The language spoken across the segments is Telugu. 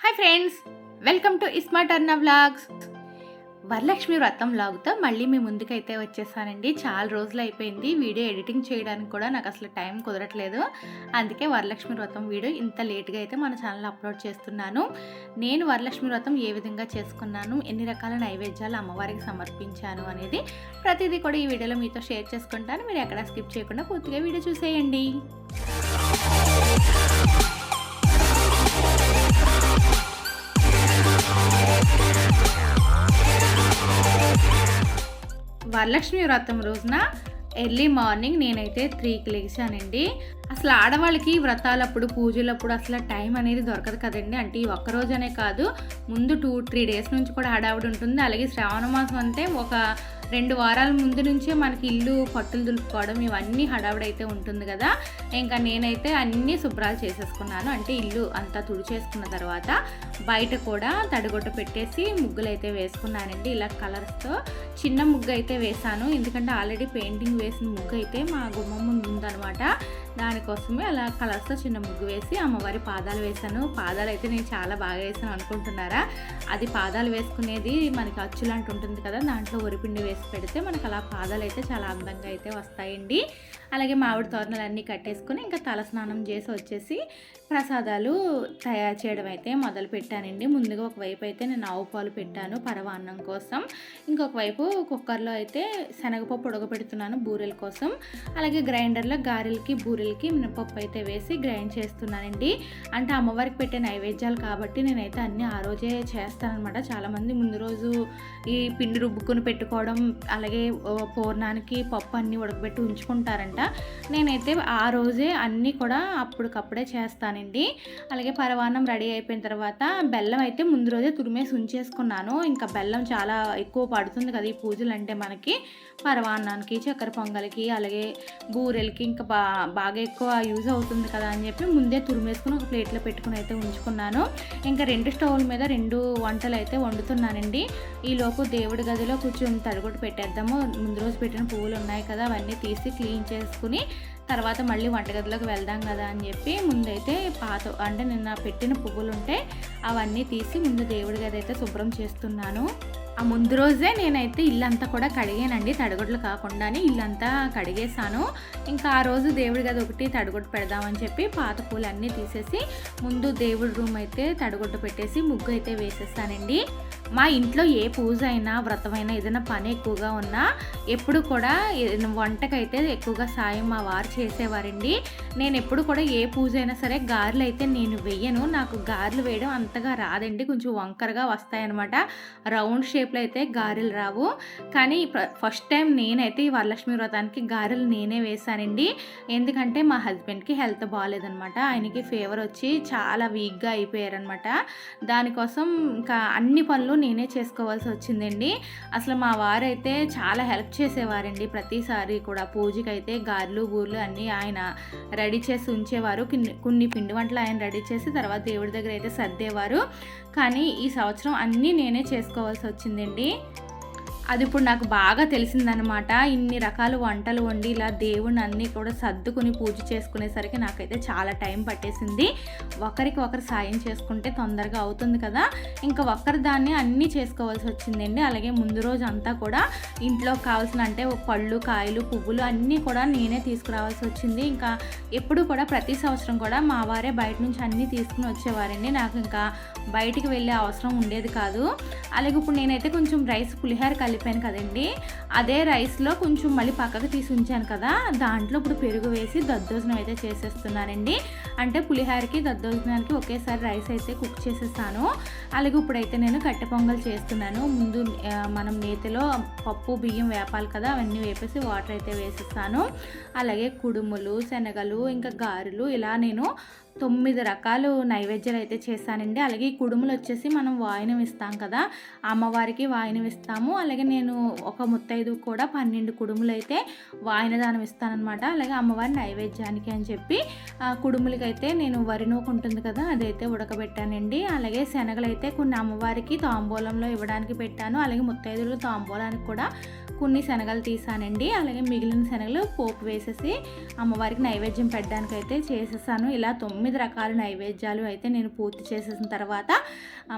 Hi friends welcome to ismart అన్న వ్లాగ్స్ వరలక్ష్మి వ్రతం లాగుతా మళ్ళీ మీ ముందుకైతే వచ్చేసానండి. చాలా రోజులు అయిపోయింది. వీడియో ఎడిటింగ్ చేయడానికి కూడా నాకు అసలు టైం కుదరట్లేదు. అందుకే వరలక్ష్మి వ్రతం వీడియో ఇంత లేట్గా అయితే మన ఛానల్ అప్లోడ్ చేస్తున్నాను. నేను వరలక్ష్మి వ్రతం ఏ విధంగా చేసుకున్నాను ఎన్ని రకాల నైవేద్యాలు అమ్మవారికి సమర్పించాను అనేది ప్రతిదీ కూడా ఈ వీడియోలో మీతో షేర్ చేసుకుంటాను. మీరు ఎక్కడ స్కిప్ చేయకుండా పూర్తిగా వీడియో చూసేయండి. వరలక్ష్మి వ్రతం రోజున ఎర్లీ మార్నింగ్ నేనైతే త్రీకి లేచానండి. అసలు ఆడవాళ్ళకి వ్రతాలప్పుడు పూజలప్పుడు అసలు టైం అనేది దొరకదు కదండి. అంటే ఈ ఒక్కరోజనే కాదు ముందు టూ త్రీ డేస్ నుంచి కూడా హడావుడి ఉంటుంది. అలాగే శ్రావణ మాసం అంటే ఒక రెండు వారాల ముందు నుంచే మనకి ఇల్లు పట్టులు దులుపుకోవడం ఇవన్నీ హడావిడైతే ఉంటుంది కదా. ఇంకా నేనైతే అన్నీ శుభ్రాలు చేసేసుకున్నాను. అంటే ఇల్లు అంతా తుడిచేసుకున్న తర్వాత బయట కూడా తడిగొట్ట పెట్టేసి ముగ్గులు అయితే వేసుకున్నానండి ఇలా కలర్స్తో. చిన్న ముగ్గు అయితే వేశాను. ఎందుకంటే ఆల్రెడీ పెయింటింగ్ వేసిన ముగ్గు అయితే మా గుమ్మం ముందు ఉందనమాట దానికోసమే అలా కలర్స్తో చిన్న ముగ్గు వేసి అమ్మవారి పాదాలు వేశాను. పాదాలు అయితే నేను చాలా బాగా వేసాను అనుకుంటున్నారా? అది పాదాలు వేసుకునేది మనకి అచ్చులాంటి ఉంటుంది కదా దాంట్లో ఉరిపిండి వేసి పెడితే మనకు అలా పాదాలు అయితే చాలా అందంగా అయితే వస్తాయండి. అలాగే మామిడి తోరణాలు అన్నీ కట్టేసుకొని ఇంకా తల స్నానం చేసి వచ్చేసి ప్రసాదాలు తయారు చేయడం అయితే మొదలు పెట్టానండి. ముందుగా ఒకవైపు అయితే నేను ఆవు పాలు పెట్టాను పరవాన్నం కోసం. ఇంకొక వైపు కుక్కర్లో అయితే శనగపప్పు ఉడకబెడుతున్నాను బూరెల కోసం. అలాగే గ్రైండర్లో గారెలకి బూరెలు బూరెలకి మినపప్పు అయితే వేసి గ్రైండ్ చేస్తున్నానండి. అంటే అమ్మవారికి పెట్టే నైవేద్యాలు కాబట్టి నేనైతే అన్నీ ఆ రోజే చేస్తానన్నమాట. చాలామంది ముందు రోజు ఈ పిండి రుబ్బుకుని పెట్టుకోవడం అలాగే పూర్ణానికి పప్పు అన్నీ ఉడకబెట్టి ఉంచుకుంటారంట. నేనైతే ఆ రోజే అన్నీ కూడా అప్పటికప్పుడే చేస్తానండి. అలాగే పరవాన్నం రెడీ అయిపోయిన తర్వాత బెల్లం అయితే ముందు రోజే తురిమేసి ఉంచేసుకున్నాను. ఇంకా బెల్లం చాలా ఎక్కువ పడుతుంది కదా ఈ పూజలు అంటే మనకి. పరవాన్నానికి చక్కెర పొంగల్కి అలాగే బూరెలకి ఇంకా బా బాగా బాగా ఎక్కువ యూజ్ అవుతుంది కదా అని చెప్పి ముందే తురిమేసుకుని ఒక ప్లేట్లో పెట్టుకుని అయితే ఉంచుకున్నాను. ఇంకా రెండు స్టవ్ల మీద రెండు వంటలు అయితే వండుతున్నానండి. ఈలోపు దేవుడి గదిలో కొంచెం తడిగొట్టు పెట్టేద్దాము. ముందు రోజు పెట్టిన పువ్వులు ఉన్నాయి కదా అవన్నీ తీసి క్లీన్ చేసుకుని తర్వాత మళ్ళీ వంటగదిలోకి వెళ్దాం కదా అని చెప్పి ముందైతే పాత అంటే నిన్న పెట్టిన పువ్వులు ఉంటే అవన్నీ తీసి ముందు దేవుడి గది అయితే శుభ్రం చేస్తున్నాను. ఆ ముందు రోజే నేనైతే ఇల్లంతా కూడా కడిగానండి. తడగొడ్లు కాకుండానే ఇల్లంతా కడిగేశాను. ఇంకా ఆ రోజు దేవుడి గది ఒకటి తడగొట్టు పెడదామని చెప్పి పాత పూలన్నీ తీసేసి ముందు దేవుడి రూమ్ అయితే తడగొట్టు పెట్టేసి ముగ్గు అయితే వేసేస్తానండి మా ఇంట్లో ఏ పూజ అయినా వ్రతమైనా ఏదైనా పని ఎక్కువగా ఉన్నా ఎప్పుడు కూడా వంటకైతే ఎక్కువగా సాయం మా వారు చేసేవారండి. నేను ఎప్పుడు కూడా ఏ పూజ అయినా సరే గారెలు అయితే నేను వెయ్యను. నాకు గారెలు వేయడం అంతగా రాదండి. కొంచెం వంకరగా వస్తాయన్నమాట. రౌండ్ షేప్లో అయితే గారెలు రావు. కానీ ఫస్ట్ టైం నేనైతే ఈ వరలక్ష్మి వ్రతానికి గారెలు నేనే వేశానండి. ఎందుకంటే మా హస్బెండ్కి హెల్త్ బాగాలేదనమాట ఆయనకి ఫీవర్ వచ్చి చాలా వీక్గా అయిపోయారనమాట దానికోసం ఇంకా అన్ని పనులు నేనే చేసుకోవాల్సి వచ్చిందండి. అసలు మా వారైతే చాలా హెల్ప్ చేసేవారండి. ప్రతిసారి కూడా పూజకైతే గారెలు బూర్లు అన్నీ ఆయన రెడీ చేసి ఉంచేవారు. కొన్ని కొన్ని పిండి వంటలు ఆయన రెడీ చేసి తర్వాత దేవుడి దగ్గర అయితే సర్దేవారు. కానీ ఈ సంవత్సరం అన్నీ నేనే చేసుకోవాల్సి వచ్చిందండి. అది ఇప్పుడు నాకు బాగా తెలిసిందనమాట ఇన్ని రకాల వంటలు వండి ఇలా దేవుణ్ణి అన్నీ కూడా సర్దుకుని పూజ చేసుకునేసరికి నాకైతే చాలా టైం పట్టేసింది. ఒకరికి ఒకరు సాయం చేసుకుంటే తొందరగా అవుతుంది కదా. ఇంకా ఒక్కరి దాన్ని అన్నీ చేసుకోవాల్సి వచ్చిందండి. అలాగే ముందు రోజు అంతా కూడా ఇంట్లో కావాల్సిన అంటే పళ్ళు కాయలు పువ్వులు అన్నీ కూడా నేనే తీసుకురావాల్సి వచ్చింది. ఇంకా ఎప్పుడు కూడా ప్రతి సంవత్సరం కూడా మా వారే బయట నుంచి అన్నీ తీసుకుని వచ్చేవారండి. నాకు ఇంకా బయటికి వెళ్ళే అవసరం ఉండేది కాదు. అలాగే ఇప్పుడు నేనైతే కొంచెం రైస్ పులిహోర కలిపాను కదండి. అదే రైస్లో కొంచెం మళ్ళీ పక్కకు తీసి ఉంచాను కదా దాంట్లో ఇప్పుడు పెరుగు వేసి దద్దోజనం అయితే చేసేస్తున్నానండి. అంటే పులిహోరకి దద్దోజనానికి ఒకేసారి రైస్ అయితే కుక్ చేసేసాను. అలాగే ఇప్పుడైతే నేను కట్టె పొంగల్ చేస్తున్నాను. ముందు మనం నేతిలో పప్పు బియ్యం వేపాలి కదా అవన్నీ వేపేసి వాటర్ అయితే వేసేస్తాను అలాగే కుడుములు శనగలు ఇంకా గారెలు ఇలా నేను తొమ్మిది రకాలు నైవేద్యాలు అయితే చేశానండి. అలాగే ఈ కుడుములు వచ్చేసి మనం వాయినం ఇస్తాం కదా అమ్మవారికి వాయినం ఇస్తాము. అలాగే నేను ఒక ముత్తైదు కూడా పన్నెండు కుడుములు అయితే వాయినదానం ఇస్తానమాట అలాగే అమ్మవారి నైవేద్యానికి అని చెప్పి ఆ కుడుములకి అయితే నేను వరి నూక ఉంటుంది కదా అదైతే ఉడకబెట్టానండి. అలాగే శనగలు అయితే కొన్ని అమ్మవారికి తాంబూలంలో ఇవ్వడానికి పెట్టాను. అలాగే ముత్తైదులు తాంబూలానికి కూడా కొన్ని శనగలు తీసానండి. అలాగే మిగిలిన శనగలు పోపు వేసేసి అమ్మవారికి నైవేద్యం పెట్టడానికి అయితే చేసేసాను. ఇలా తొమ్మిది తొమ్మిది రకాల నైవేద్యాలు అయితే నేను పూర్తి చేసేసిన తర్వాత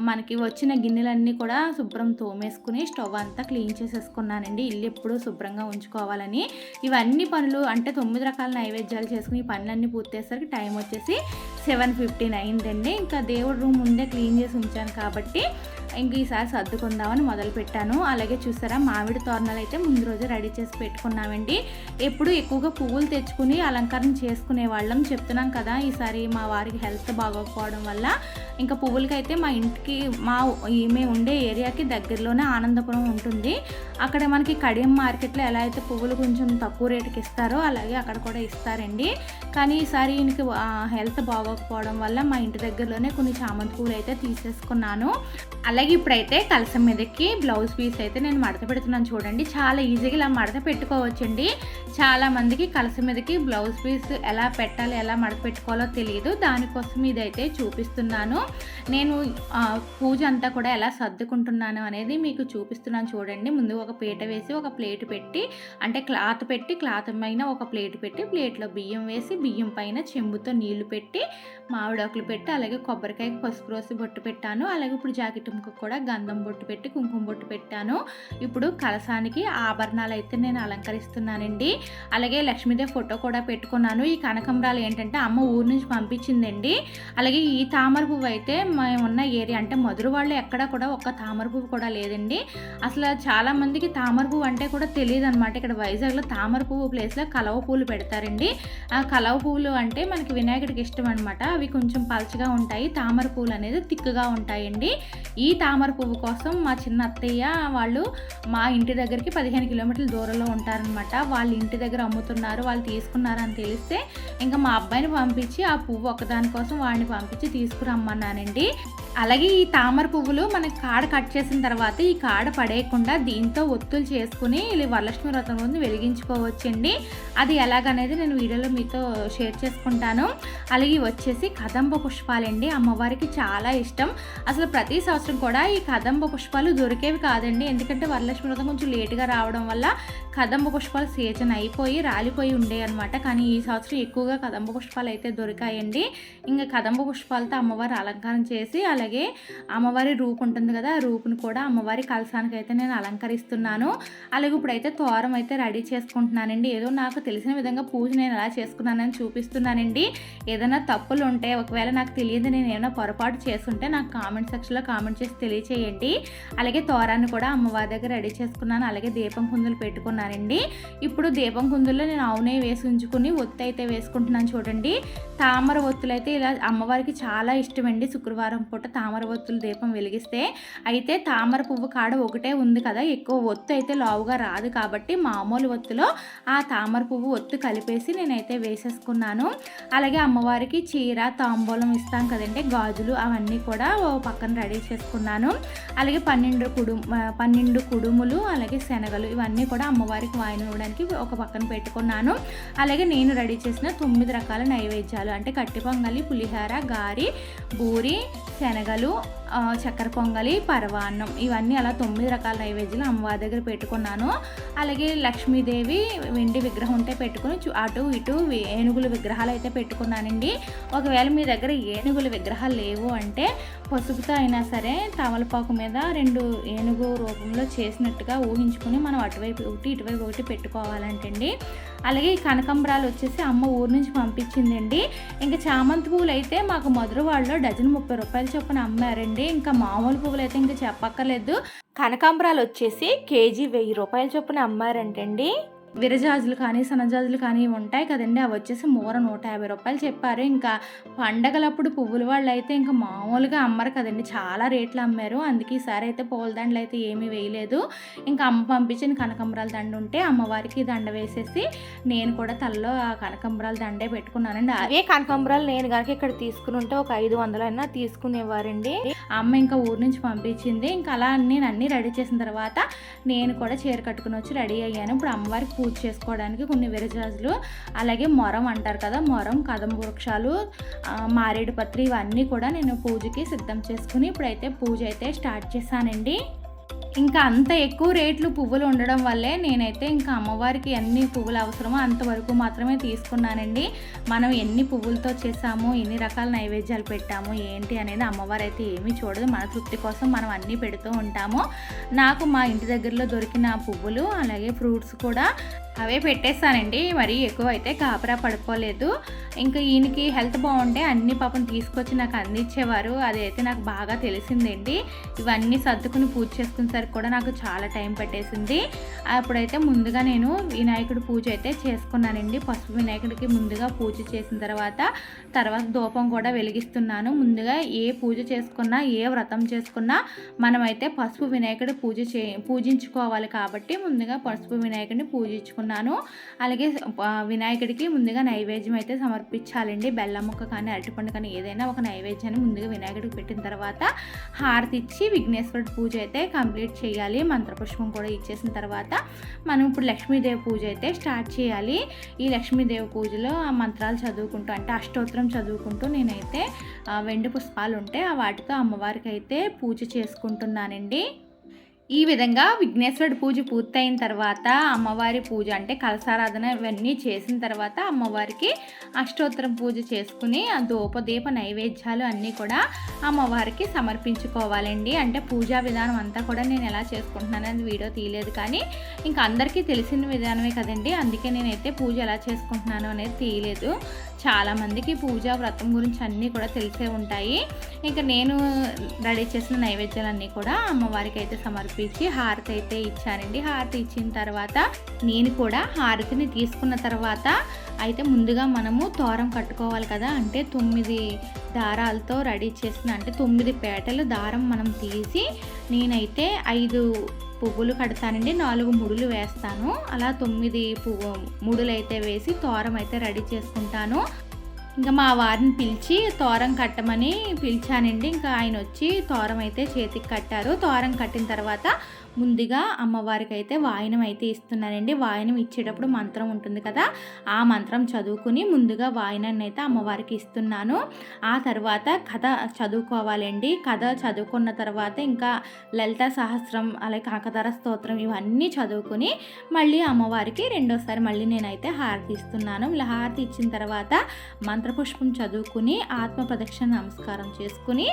మనకి వచ్చిన గిన్నెలన్నీ కూడా శుభ్రం తోమేసుకుని స్టవ్ అంతా క్లీన్ చేసేసుకున్నానండి. ఇల్లు ఎప్పుడు శుభ్రంగా ఉంచుకోవాలని. ఇవన్నీ పనులు అంటే తొమ్మిది రకాల నైవేద్యాలు చేసుకుని ఈ పనులన్నీ పూర్తి చేసేసరికి టైం వచ్చేసి సెవెన్ ఫిఫ్టీన్ అయిందండి. ఇంకా దేవుడి రూమ్ ముందే క్లీన్ చేసి ఉంచాను కాబట్టి ఇంక ఈసారి సర్దుకుందామని మొదలు పెట్టాను అలాగే చూసారా మామిడి తోరణాలు అయితే ముందు రోజు రెడీ చేసి పెట్టుకున్నామండి. ఎప్పుడు ఎక్కువగా పువ్వులు తెచ్చుకుని అలంకరణ చేసుకునే వాళ్ళం చెప్తున్నాం కదా ఈసారి మా వారికి హెల్త్ బాగోకపోవడం వల్ల. ఇంకా పువ్వులకైతే మా ఇంటికి మా ఈమె ఉండే ఏరియాకి దగ్గరలోనే ఆనందపురం ఉంటుంది. అక్కడ మనకి కడియం మార్కెట్లో ఎలా అయితే పువ్వులు కొంచెం తక్కువ రేటుకి ఇస్తారో అలాగే అక్కడ కూడా ఇస్తారండి. కానీ ఈసారి ఈయనకి హెల్త్ బాగోకపోవడం వల్ల మా ఇంటి దగ్గరలోనే కొన్ని చామంతి పూలు అయితే తీసేసుకున్నాను. అలాగే ఇప్పుడైతే కలసం మీదకి బ్లౌజ్ పీస్ అయితే నేను మడత పెడుతున్నాను చూడండి. చాలా ఈజీగా ఇలా మడత పెట్టుకోవచ్చండి. చాలా మందికి కలసం మీదకి బ్లౌజ్ పీస్ ఎలా పెట్టాలి ఎలా మడత పెట్టుకోవాలో తెలియదు. దానికోసం ఇదైతే చూపిస్తున్నాను. నేను పూజ అంతా కూడా ఎలా సర్దుకుంటున్నాను అనేది మీకు చూపిస్తున్నాను చూడండి. ముందు ఒక పీట వేసి ఒక ప్లేట్ పెట్టి అంటే క్లాత్ పెట్టి క్లాత్ పైన ఒక ప్లేట్ పెట్టి ప్లేట్లో బియ్యం వేసి బియ్యం పైన చెంబుతో నీళ్ళు పెట్టి మామిడాకులు పెట్టి అలాగే కొబ్బరికాయ పసుపు రోసి బొట్టు పెట్టాను. అలాగే ఇప్పుడు జాకెట్ ముక్కకు కూడా గంధం బొట్టు పెట్టి కుంకుమ బొట్టు పెట్టాను. ఇప్పుడు కలసానికి ఆభరణాలు అయితే నేను అలంకరిస్తున్నానండి. అలాగే లక్ష్మీదేవి ఫోటో కూడా పెట్టుకున్నాను. ఈ కనకంబరాలు ఏంటంటే అమ్మ ఊరు నుంచి పంపించిందండి. అలాగే ఈ తామర పువ్వు అయితే మేము ఉన్న ఏరియా అంటే మధుర వాళ్ళు ఎక్కడ కూడా ఒక్క తామర పువ్వు కూడా లేదండి. అసలు చాలా మందికి తామర పువ్వు అంటే కూడా తెలియదు అనమాట ఇక్కడ వైజాగ్లో తామర పువ్వు ప్లేస్లో కలవ పూలు పెడతారండి. ఆ కలవ పువ్వులు అంటే మనకి వినాయకుడికి ఇష్టం అనమాట అవి కొంచెం పలచగా ఉంటాయి. తామర పువ్వులు అనేది తిక్కుగా ఉంటాయండి. ఈ తామర పువ్వు కోసం మా చిన్న అత్తయ్య వాళ్ళు మా ఇంటి దగ్గరికి పదిహేను కిలోమీటర్ల దూరంలో ఉంటారనమాట వాళ్ళ ఇంటి దగ్గర అమ్ముతున్నారు వాళ్ళు తీసుకున్నారు అని తెలిస్తే ఇంకా మా అబ్బాయిని పంపించి ఆ పువ్వు ఒకదానికోసం వాడిని పంపించి తీసుకురమ్మన్నానండి. అలాగే ఈ తామర పువ్వులు మనకి కాడ కట్ చేసిన తర్వాత ఈ కాడ పడేయకుండా దీంతో ఒత్తులు చేసుకుని వరలక్ష్మి వ్రతం ముందు వెలిగించుకోవచ్చండి. అది ఎలాగనేది నేను వీడియోలో మీతో షేర్ చేసుకుంటాను. అలాగే వచ్చేసి కదంబ పుష్పాలండి. అమ్మవారికి చాలా ఇష్టం. అసలు ప్రతి సంవత్సరం కూడా ఈ కదంబ పుష్పాలు దొరికేవి కాదండి. ఎందుకంటే వరలక్ష్మి వ్రతం కొంచెం లేటుగా రావడం వల్ల కదంబ పుష్పాలు సీజన్ అయిపోయి రాలిపోయి ఉండేవి అనమాట కానీ ఈ సంవత్సరం ఎక్కువగా కదంబ పుష్పాలు అయితే దొరికాయండి. ఇంకా కదంబ పుష్పాలతో అమ్మవారి అలంకారం చేసి అలాగే అమ్మవారి రూపు ఉంటుంది కదా ఆ రూపును కూడా అమ్మవారి కలసానికి అయితే నేను అలంకరిస్తున్నాను. అలాగే ఇప్పుడైతే తోరం అయితే రెడీ చేసుకుంటున్నానండి. ఏదో నాకు తెలిసిన విధంగా పూజ నేను ఎలా చేసుకున్నానని చూపిస్తున్నానండి. ఏదైనా తప్పులు ఉంటే ఒకవేళ నాకు తెలియదు నేను ఏమైనా పొరపాటు చేస్తుంటే నాకు కామెంట్ సెక్షన్లో కామెంట్ చేసి తెలియచేయండి. అలాగే తోరాన్ని కూడా అమ్మవారి దగ్గర రెడీ చేసుకున్నాను. అలాగే దీపం కుందులు పెట్టుకున్నానండి. ఇప్పుడు దీపం కుందుల్లో నేను అవునే వేసి ఉంచుకుని ఒత్తి అయితే వేసుకుంటున్నాను చూడండి. తామర ఒత్తులు అయితే ఇలా అమ్మవారికి చాలా ఇష్టమండి. శుక్రవారం పూట తామర ఒత్తులు దీపం వెలిగిస్తే అయితే తామర పువ్వు కాడ ఒకటే ఉంది కదా ఎక్కువ ఒత్తు అయితే లావుగా రాదు కాబట్టి మామూలు ఒత్తులో ఆ తామర పువ్వు ఒత్తు కలిపేసి నేనైతే వేసేసుకున్నాను అలాగే అమ్మవారికి చీర తాంబూలం ఇస్తాం కదండి గాజులు అవన్నీ కూడా ఓ పక్కన రెడీ చేసుకున్నాను. అలాగే పన్నెండు కుడు పన్నెండు కుడుములు అలాగే శనగలు ఇవన్నీ కూడా అమ్మవారికి వాయిన ఇవ్వడానికి ఒక పక్కన పెట్టుకున్నాను. అలాగే నేను రెడీ చేసిన తొమ్మిది రకాల నైవేద్యాలు అంటే కట్టి పొంగలి పులిహోర గారి బూరి శనగలు చక్కెర పొంగలి పరవాన్నం ఇవన్నీ అలా తొమ్మిది రకాల నైవేద్యాలు అమ్మవారి దగ్గర పెట్టుకున్నాను. అలాగే లక్ష్మీదేవి వెండి విగ్రహం ఉంటే పెట్టుకుని అటు ఇటు వే- ఏనుగుల విగ్రహాలు అయితే పెట్టుకున్నానండి. ఒకవేళ మీ దగ్గర ఏనుగుల విగ్రహాలు లేవు అంటే పసుపుతో అయినా సరే తమలపాకు మీద రెండు ఏనుగు రూపంలో చేసినట్టుగా ఊహించుకుని మనం అటువైపు ఒకటి ఇటువైపు ఒకటి పెట్టుకోవాలంటండి. అలాగే ఈ కనకంబరాలు వచ్చేసి అమ్మ ఊరు నుంచి పంపించిందండి. ఇంకా చామంతి పువ్వులు అయితే మాకు మధురవాడలో డజన్ ముప్పై రూపాయలు చొప్పున అమ్మారండి. ఇంకా మామూలు పువ్వులు అయితే ఇంకా చెప్పక్కర్లేదు. కనకాంబరాలు వచ్చేసి కేజీ వెయ్యి రూపాయల చొప్పున అమ్మారంటండి. విరజాజులు కానీ సన్నజాజులు కానీ ఉంటాయి కదండి. అవి వచ్చేసి మూర నూట యాభై రూపాయలు చెప్పారు. ఇంకా పండగలప్పుడు పువ్వుల వాళ్ళు అయితే ఇంకా మామూలుగా అమ్మరు కదండి. చాలా రేట్లు అమ్మారు. అందుకే ఈసారి అయితే పూల దండలు అయితే ఏమీ వేయలేదు. ఇంకా అమ్మ పంపించిన కనకంబరాల దండ ఉంటే అమ్మవారికి దండ వేసేసి నేను కూడా తలలో ఆ కనకంబరాల దండే పెట్టుకున్నానండి. అదే కనకంబరాలు నేను కనుక ఇక్కడ తీసుకుని ఉంటే ఒక ఐదు వందలు అయినా తీసుకునేవారండి. అమ్మ ఇంకా ఊరు నుంచి పంపించింది. ఇంకా అలా నేను అన్నీ రెడీ చేసిన తర్వాత నేను కూడా చీర కట్టుకుని వచ్చి రెడీ అయ్యాను. ఇప్పుడు అమ్మవారికి పూజ చేసుకోవడానికి కొన్ని విరజాజులు అలాగే మొరం అంటారు కదా మొరం కదం వృక్షాలు మారేడు పత్రి ఇవన్నీ కూడా నేను పూజకి సిద్ధం చేసుకుని ఇప్పుడైతే పూజ అయితే స్టార్ట్ చేశానండి. ఇంకా అంత ఎక్కువ రేట్లు పువ్వులు ఉండడం వల్లే నేనైతే ఇంకా అమ్మవారికి ఎన్ని పువ్వులు అవసరమో అంతవరకు మాత్రమే తీసుకున్నానండి. మనం ఎన్ని పువ్వులతో చేసాము ఎన్ని రకాల నైవేద్యాలు పెట్టాము ఏంటి అనేది అమ్మవారు అయితే ఏమీ చూడదు. మన తృప్తి కోసం మనం అన్నీ పెడుతూ ఉంటాము. నాకు మా ఇంటి దగ్గరలో దొరికిన పువ్వులు అలాగే ఫ్రూట్స్ కూడా అవే పెట్టేస్తానండి మరీ ఎక్కువ అయితే కాపరా పడుకోలేదు. ఇంకా ఈయనకి హెల్త్ బాగుంటే అన్ని పాపం తీసుకొచ్చి నాకు అందించేవారు. అదైతే నాకు బాగా తెలిసిందండి. ఇవన్నీ సర్దుకుని పూజ చేసుకుని చేసుకునేసరికి కూడా నాకు చాలా టైం పట్టేసింది. అప్పుడైతే ముందుగా నేను వినాయకుడి పూజ అయితే చేసుకున్నానండి. పసుపు వినాయకుడికి ముందుగా పూజ చేసిన తర్వాత తర్వాత ధూపం కూడా వెలిగిస్తున్నాను. ముందుగా ఏ పూజ చేసుకున్నా ఏ వ్రతం చేసుకున్నా మనమైతే పసుపు వినాయకుడి పూజ చే పూజించుకోవాలి కాబట్టి ముందుగా పసుపు వినాయకుడిని పూజించుకున్నాను. అలాగే వినాయకుడికి ముందుగా నైవేద్యం అయితే సమర్పించాలండి. బెల్లం ముక్క కానీ అరటిపండు కానీ ఏదైనా ఒక నైవేద్యాన్ని ముందుగా వినాయకుడికి పెట్టిన తర్వాత హారతి ఇచ్చి విఘ్నేశ్వరుడు పూజ అయితే కంప్లీట్ చేయాలి మంత్రపుష్పం కూడా ఇచ్చేసిన తర్వాత మనం ఇప్పుడు లక్ష్మీదేవి పూజ అయితే స్టార్ట్ చేయాలి. ఈ లక్ష్మీదేవి పూజలో ఆ మంత్రాలు చదువుకుంటూ అంటే అష్టోత్తరం చదువుకుంటూ నేనైతే వెండి పుష్పాలు ఉంటే వాటితో అమ్మవారికి అయితే పూజ చేసుకుంటున్నానండి. ఈ విధంగా విఘ్నేశ్వరుడు పూజ పూర్తయిన తర్వాత అమ్మవారి పూజ అంటే కలసారాధన ఇవన్నీ చేసిన తర్వాత అమ్మవారికి అష్టోత్తరం పూజ చేసుకుని ఆ దూపదీప నైవేద్యాలు అన్నీ కూడా అమ్మవారికి సమర్పించుకోవాలండి. అంటే పూజా విధానం అంతా కూడా నేను ఎలా చేసుకుంటున్నాను అని వీడియో తీయలేదు కానీ ఇంకా అందరికీ తెలిసిన విధానమే కదండి. అందుకే నేనైతే పూజ ఎలా చేసుకుంటున్నాను అనేది తీయలేదు. చాలామందికి పూజా వ్రతం గురించి అన్నీ కూడా తెలిసే ఉంటాయి. ఇంకా నేను రెడీ చేసిన నైవేద్యాలన్నీ కూడా అమ్మవారికి అయితే చెప్పేసి హారతి అయితే ఇచ్చానండి హారతి ఇచ్చిన తర్వాత నేను కూడా హారతిని తీసుకున్న తర్వాత అయితే ముందుగా మనము తోరం కట్టుకోవాలి కదా అంటే తొమ్మిది దారాలతో రెడీ చేసిన అంటే తొమ్మిది పేటలు దారం మనం తీసి నేనైతే ఐదు పువ్వులు కడతానండి. నాలుగు ముడులు వేస్తాను. అలా తొమ్మిది పువ్వు ముడులు అయితే వేసి తోరం అయితే రెడీ చేసుకుంటాను. ఇంకా మా వారిని పిలిచి తోరం కట్టమని పిలిచానండి. ఇంకా ఆయన వచ్చి తోరం అయితే చేతికి కట్టారు. తోరం కట్టిన తర్వాత ముందుగా అమ్మవారికి అయితే వాయనం అయితే ఇస్తున్నానండి వాయనం ఇచ్చేటప్పుడు మంత్రం ఉంటుంది కదా ఆ మంత్రం చదువుకుని ముందుగా వాయనాన్ని అయితే అమ్మవారికి ఇస్తున్నాను. ఆ తర్వాత కథ చదువుకోవాలండి. కథ చదువుకున్న తర్వాత ఇంకా లలిత సహస్రం అలాగే కాకతార స్తోత్రం ఇవన్నీ చదువుకుని మళ్ళీ అమ్మవారికి రెండోసారి మళ్ళీ నేనైతే హారతి ఇస్తున్నాను. ఇలా హారతి ఇచ్చిన తర్వాత మంత్రపుష్పం చదువుకుని ఆత్మ ప్రదక్షిణ నమస్కారం చేసుకుని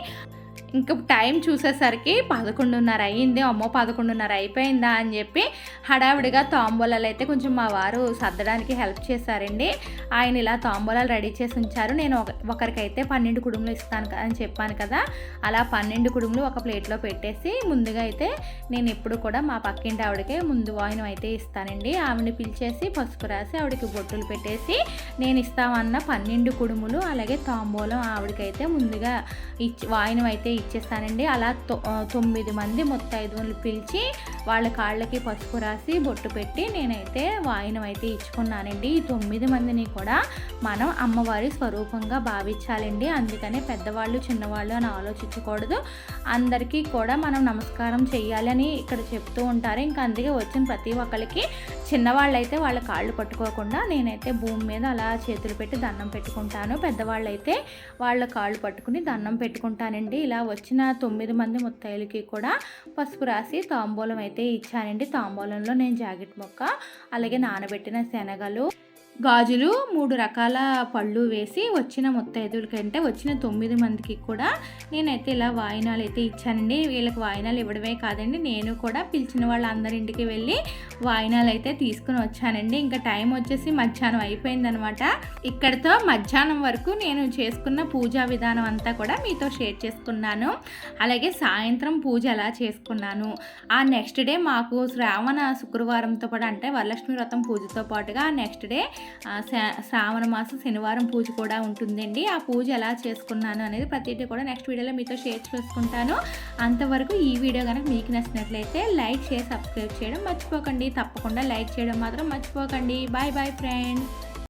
ఇంకా టైం చూసేసరికి పదకొండున్నర అయ్యింది. అమ్మో పదకొండున్నర అయిపోయిందా అని చెప్పి హడావిడిగా తాంబూలాలు అయితే కొంచెం మా వారు సర్దడానికి హెల్ప్ చేశారండి. ఆయన ఇలా తాంబూలాలు రెడీ చేసి ఉంచారు. నేను ఒకరికైతే పన్నెండు కుడుములు ఇస్తాను అని చెప్పాను కదా. అలా పన్నెండు కుడుములు ఒక ప్లేట్లో పెట్టేసి ముందుగా అయితే నేను ఎప్పుడు కూడా మా పక్కింటి ఆవిడకే ముందు వాయినం అయితే ఇస్తానండి. ఆవిడని పిలిచేసి పసుపు రాసి ఆవిడకి బొట్టులు పెట్టేసి నేను ఇస్తామన్న పన్నెండు కుడుములు అలాగే తాంబూలం ఆవిడకైతే ముందుగా ఇచ్చి వాయినం అయితే ఇచ్చేస్తానండి. అలా తొమ్మిది మంది ముత్తైదువులు పిలిచి వాళ్ళ కాళ్ళకి పసుపు రాసి బొట్టు పెట్టి నేనైతే వాయినం అయితే ఇచ్చుకున్నానండి. ఈ తొమ్మిది మందిని కూడా మనం అమ్మవారి స్వరూపంగా భావించాలండి. అందుకనే పెద్దవాళ్ళు చిన్నవాళ్ళు అని ఆలోచించకూడదు. అందరికీ కూడా మనం నమస్కారం చేయాలని ఇక్కడ చెప్తూ ఉంటారు. ఇంకా అందుకే వచ్చిన ప్రతి ఒక్కరికి చిన్నవాళ్ళు అయితే వాళ్ళ కాళ్ళు పట్టుకోకుండా నేనైతే భూమి మీద అలా చేతులు పెట్టి దండం పెట్టుకుంటాను. పెద్దవాళ్ళు అయితే వాళ్ళ కాళ్ళు పట్టుకుని దండం పెట్టుకుంటానండి. ఇలా వచ్చిన తొమ్మిది మంది ముత్తైలకి కూడా పసుపు రాసి తాంబూలం అయితే ఇచ్చానండి. తాంబూలంలో నేను జాకెట్ మొక్క అలాగే నానబెట్టిన శనగలు గాజులు మూడు రకాల పళ్ళు వేసి వచ్చిన ముత్తైదుల కంటే వచ్చిన తొమ్మిది మందికి కూడా నేనైతే ఇలా వాయినాలు అయితే ఇచ్చానండి. వీళ్ళకి వాయినాలు ఇవ్వడమే కాదండి. నేను కూడా పిలిచిన వాళ్ళందరింటికి వెళ్ళి వాయినాలు అయితే తీసుకుని వచ్చానండి. ఇంకా టైం వచ్చేసి మధ్యాహ్నం అయిపోయిందనమాట. ఇక్కడితో మధ్యాహ్నం వరకు నేను చేసుకున్న పూజా విధానం అంతా కూడా మీతో షేర్ చేసుకున్నాను. అలాగే సాయంత్రం పూజ ఎలా చేసుకున్నాను. ఆ నెక్స్ట్ డే మాకు శ్రావణ శుక్రవారంతో పాటు అంటే వరలక్ష్మి వ్రతం పూజతో పాటుగా నెక్స్ట్ డే శ్రావణ మాసం శనివారం పూజ కూడా ఉంటుందండి. ఆ పూజ ఎలా చేసుకున్నాను అనేది ప్రతిదీ కూడా నెక్స్ట్ వీడియోలో మీతో షేర్ చేసుకుంటాను. అంతవరకు ఈ వీడియో కనుక మీకు నచ్చినట్లయితే లైక్ షేర్ సబ్స్క్రైబ్ చేయడం మర్చిపోకండి. తప్పకుండా లైక్ చేయడం మాత్రం మర్చిపోకండి. Bye bye friends.